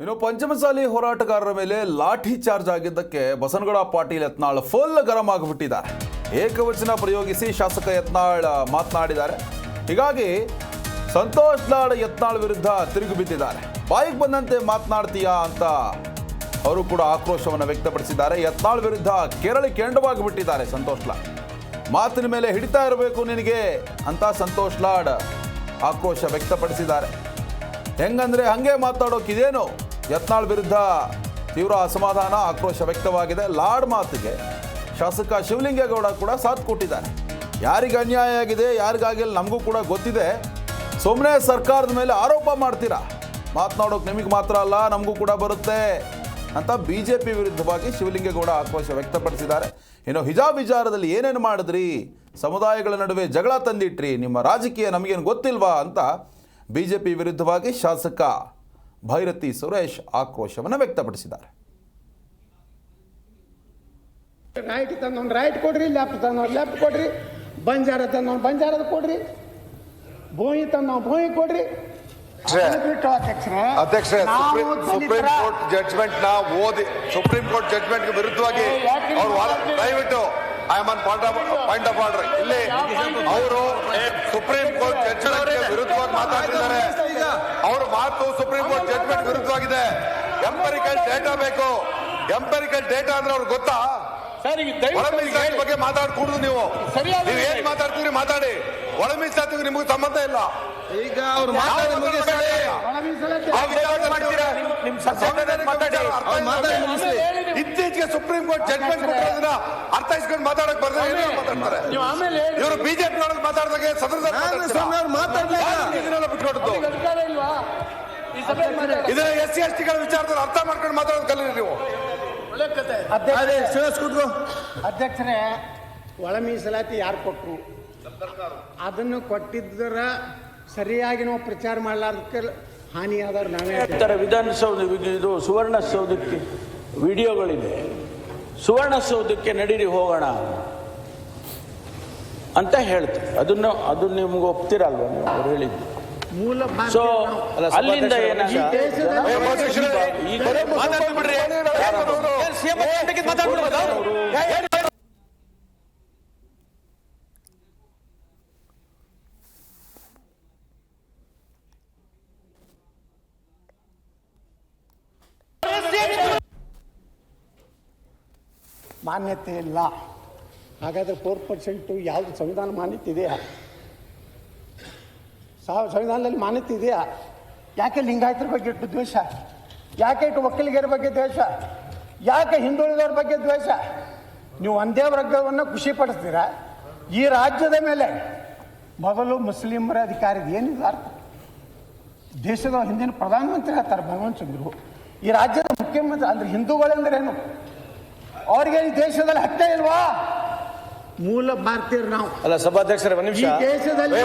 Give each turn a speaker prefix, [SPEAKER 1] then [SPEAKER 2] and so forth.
[SPEAKER 1] ಇನ್ನು ಪಂಚಮಸಾಲಿ ಹೋರಾಟಗಾರರ ಮೇಲೆ ಲಾಠಿ ಚಾರ್ಜ್ ಆಗಿದ್ದಕ್ಕೆ ಬಸನಗೌಡ ಪಾಟೀಲ್ ಯತ್ನಾಳ್ ಫುಲ್ ಗರಂ ಆಗಿಬಿಟ್ಟಿದ್ದಾರೆ. ಏಕವಚನ ಪ್ರಯೋಗಿಸಿ ಶಾಸಕ ಯತ್ನಾಳ್ ಮಾತನಾಡಿದ್ದಾರೆ. ಹೀಗಾಗಿ ಸಂತೋಷ್ ಲಾಡ್ ಯತ್ನಾಳ್ ವಿರುದ್ಧ ತಿರುಗಿ ಬಿದ್ದಿದ್ದಾರೆ. ಬಾಯಿಗೆ ಬಂದಂತೆ ಮಾತನಾಡ್ತೀಯಾ ಅಂತ ಅವರು ಕೂಡ ಆಕ್ರೋಶವನ್ನು ವ್ಯಕ್ತಪಡಿಸಿದ್ದಾರೆ. ಯತ್ನಾಳ್ ವಿರುದ್ಧ ಕೆರಳಿ ಕೆಂಡವಾಗಿ ಬಿಟ್ಟಿದ್ದಾರೆ ಸಂತೋಷ್ ಲಾಡ್. ಮಾತಿನ ಮೇಲೆ ಹಿಡಿತಾ ಇರಬೇಕು ನಿನಗೆ ಅಂತ ಸಂತೋಷ್ ಲಾಡ್ ಆಕ್ರೋಶ ವ್ಯಕ್ತಪಡಿಸಿದ್ದಾರೆ. ಹೆಂಗಂದ್ರೆ ಹಂಗೆ ಮಾತಾಡೋಕಿದೇನು? ಯತ್ನಾಳ್ ವಿರುದ್ಧ ತೀವ್ರ ಅಸಮಾಧಾನ ಆಕ್ರೋಶ ವ್ಯಕ್ತವಾಗಿದೆ. ಲಾಡ್ ಮಾತಿಗೆ ಶಾಸಕ ಶಿವಲಿಂಗೇಗೌಡ ಕೂಡ ಸಾಥ್ ಕೊಟ್ಟಿದ್ದಾನೆ. ಯಾರಿಗೆ ಅನ್ಯಾಯ ಆಗಿದೆ ಯಾರಿಗಾಗಿಲ್ಲ ನಮಗೂ ಕೂಡ ಗೊತ್ತಿದೆ. ಸುಮ್ಮನೆ ಸರ್ಕಾರದ ಮೇಲೆ ಆರೋಪ ಮಾಡ್ತೀರಾ? ಮಾತನಾಡೋಕೆ ನಿಮಗೆ ಮಾತ್ರ ಅಲ್ಲ, ನಮಗೂ ಕೂಡ ಬರುತ್ತೆ ಅಂತ ಬಿ ಜೆ ಪಿ ವಿರುದ್ಧವಾಗಿ ಶಿವಲಿಂಗೇಗೌಡ ಆಕ್ರೋಶ ವ್ಯಕ್ತಪಡಿಸಿದ್ದಾರೆ. ಇನ್ನು ಹಿಜಾಬ್ ವಿಚಾರದಲ್ಲಿ ಏನೇನು ಮಾಡಿದ್ರಿ? ಸಮುದಾಯಗಳ ನಡುವೆ ಜಗಳ ತಂದಿಟ್ರಿ. ನಿಮ್ಮ ರಾಜಕೀಯ ನಮಗೇನು ಗೊತ್ತಿಲ್ವಾ ಅಂತ ಬಿ ಜೆ ಪಿ ವಿರುದ್ಧವಾಗಿ ಶಾಸಕ ಭೈರತಿ ಸುರೇಶ್ ಆಕ್ರೋಶವನ್ನು ವ್ಯಕ್ತಪಡಿಸಿದ್ದಾರೆ.
[SPEAKER 2] ರೈಟ್ ತಂದವ್ನು ರೈಟ್ ಕೊಡ್ರಿ ಲೆಫ್ಟ್ ತಂದವ್ನು ಲೆಫ್ಟ್ ಕೊಡ್ರಿ ಬಂಜಾರ ತಂದವ್ನು ಬಂಜಾರದ ಕೊಡ್ರಿ ಭೂಮಿ ತಂದವ್ ಭೂಮಿ ಕೊಡ್ರಿ.
[SPEAKER 3] ಅಧ್ಯಕ್ಷರೇ, ಸುಪ್ರೀಂ ಕೋರ್ಟ್ ಜಡ್ಜ್ಮೆಂಟ್ನ ಓದಿ ಸುಪ್ರೀಂ ಕೋರ್ಟ್ ಜಡ್ಜ್ಮೆಂಟ್ಗೆ ವಿರುದ್ಧವಾಗಿ ದಯವಿಟ್ಟು I am on point of point of order ಇಲ್ಲಿ ಅವರು ಸುಪ್ರೀಂ ಕೋರ್ಟ್ ಜಡ್ಜ್ಮೆಂಟ್ ವಿರುದ್ಧವಾಗಿ ಮಾತಾಡ್ತಿದ್ದಾರೆ. ಅವ್ರ ಮಾತು ಸುಪ್ರೀಂ ಕೋರ್ಟ್ ಜಡ್ಜ್ಮೆಂಟ್ ವಿರುದ್ಧವಾಗಿದೆ. ಎಂಪರಿಕಲ್ ಡೇಟಾ ಬೇಕು. ಎಂಪರಿಕಲ್ ಡೇಟಾ ಅಂದ್ರೆ ಅವ್ರಿಗೆ ಗೊತ್ತಾ? ಬಗ್ಗೆ ಮಾತಾಡ್ಕೂಡುದು ನೀವು. ನೀವು ಏನ್ ಮಾತಾಡ್ತೀರಿ ಮಾತಾಡಿ. ಒಳ ಮೀಸಲಾತಿಗೆ ನಿಮಗೆ ಸಂಬಂಧ ಇಲ್ಲ.
[SPEAKER 4] ಈಗ ಅವ್ರು ಮಾತಾಡಿ ಅವ್ರು ಮಾತಾಡಿ.
[SPEAKER 3] ಇತ್ತೀಚೆಗೆ ಸುಪ್ರೀಂ ಕೋರ್ಟ್ ಜಡ್ಮೆಂಟ್ ಕೊಟ್ಟಿರೋದನ್ನ ಅರ್ಥೈಸ್ಕೊಂಡು ಮಾತಾಡಕ್ ಬರ್ತಾರೆ ಮಾತಾಡ್ತಾರೆ.
[SPEAKER 2] ನೀವು ಆಮೇಲೆ ಹೇಳಿ.
[SPEAKER 3] ಇವರು ಬಿಜೆಪಿ ಒಳಗೆ ಮಾತಾಡಿದಾಗ
[SPEAKER 4] ಸ್ವಾಮಿ ಮಾತಾಡ್ಲಿಲ್ಲ.
[SPEAKER 3] ಇದನ್ನ ಎಸ್ ಸಿ ಎಸ್ ಟಿಗಳ ವಿಚಾರದಲ್ಲಿ ಅರ್ಥ ಮಾಡ್ಕೊಂಡು ಮಾತಾಡೋದು ಕಲೀರಿ ನೀವು.
[SPEAKER 2] ಅಧ್ಯಕ್ಷರೇ ಒಳ ಮೀಸಲಾತಿ ಯಾರು ಕೊಟ್ಟರು ಅದನ್ನು ಕೊಟ್ಟಿದ್ದರ ಸರಿಯಾಗಿ ನಾವು ಪ್ರಚಾರ ಮಾಡಲಾರ್ದಕ್ಕೆ ಹಾನಿಯಾದವ್ರು ನಾವೇ
[SPEAKER 5] ತರ ವಿಧಾನಸೌಧ ಇದು ಸುವರ್ಣಸೌಧಕ್ಕೆ ವಿಡಿಯೋಗಳಿದೆ. ಸುವರ್ಣಸೌಧಕ್ಕೆ ನಡೀರಿ ಹೋಗೋಣ ಅಂತ ಹೇಳ್ತಾರೆ. ಅದನ್ನು ಅದು ನಿಮ್ಗೆ ಒಪ್ತಿರಲ್ವ ನೀವು? ಅವ್ರು ಹೇಳಿದ್ದು.
[SPEAKER 2] ಮೂಲ
[SPEAKER 5] ಸೊ ಅಲ್ಲಿಂದ ಏನಾಗ
[SPEAKER 2] ದೇಶದಲ್ಲಿ
[SPEAKER 3] ಏ, ಅಧ್ಯಕ್ಷರೇ,
[SPEAKER 5] ಈಗ
[SPEAKER 3] ಮಾತಾಡ್ಲಿ ಬಿಡ್ರಿ. ಏನು ಅವ್ರು?
[SPEAKER 2] ಮಾನ್ಯತೆ ಇಲ್ಲ. ಹಾಗಾದ್ರೆ ಫೋರ್ ಪರ್ಸೆಂಟು ಯಾವುದು ಸಂವಿಧಾನ ಮಾನ್ಯತೆ ಇದೆಯಾ? ಸಾವ ಸಂವಿಧಾನದಲ್ಲಿ ಮಾನ್ಯತೆ ಇದೆಯಾ? ಯಾಕೆ ಲಿಂಗಾಯತರ ಬಗ್ಗೆ ಇಟ್ಟು ದ್ವೇಷ? ಯಾಕೆ ಇಟ್ಟು ಒಕ್ಕಲಿಗರ ಬಗ್ಗೆ ದ್ವೇಷ? ಯಾಕೆ ಹಿಂದುಳಿದವ್ರ ಬಗ್ಗೆ ದ್ವೇಷ? ನೀವು ಒಂದೇ ವರ್ಗವನ್ನು ಖುಷಿ ಪಡಿಸ್ತೀರಾ? ಈ ರಾಜ್ಯದ ಮೇಲೆ ಮೊದಲು ಮುಸ್ಲಿಮರ ಅಧಿಕಾರಿ ಏನಿಲ್ಲ ಅರ್ಥ? ದೇಶದ ಹಿಂದಿನ ಪ್ರಧಾನಮಂತ್ರಿ ಆಗ್ತಾರೆ ಭಗವಂತ ಚಂದ್ರು. ಈ ರಾಜ್ಯದ ಮುಖ್ಯಮಂತ್ರಿ ಅಂದ್ರೆ ಹಿಂದೂಗಳೆಂದರೇನು? ಅವ್ರಿಗೆ ಈ ದೇಶದಲ್ಲಿ ಹಕ್ಕೆ ಇಲ್ವಾ ಮೂಲ ಭಾರತೀಯರು ನಾವು
[SPEAKER 4] ಅಲ್ಲ ಸಭಾಧ್ಯಕ್ಷರೇ ಒಂದ್
[SPEAKER 2] ಈ
[SPEAKER 4] ನಿಮಿಷ
[SPEAKER 2] ದೇಶದಲ್ಲಿ
[SPEAKER 3] ಏ,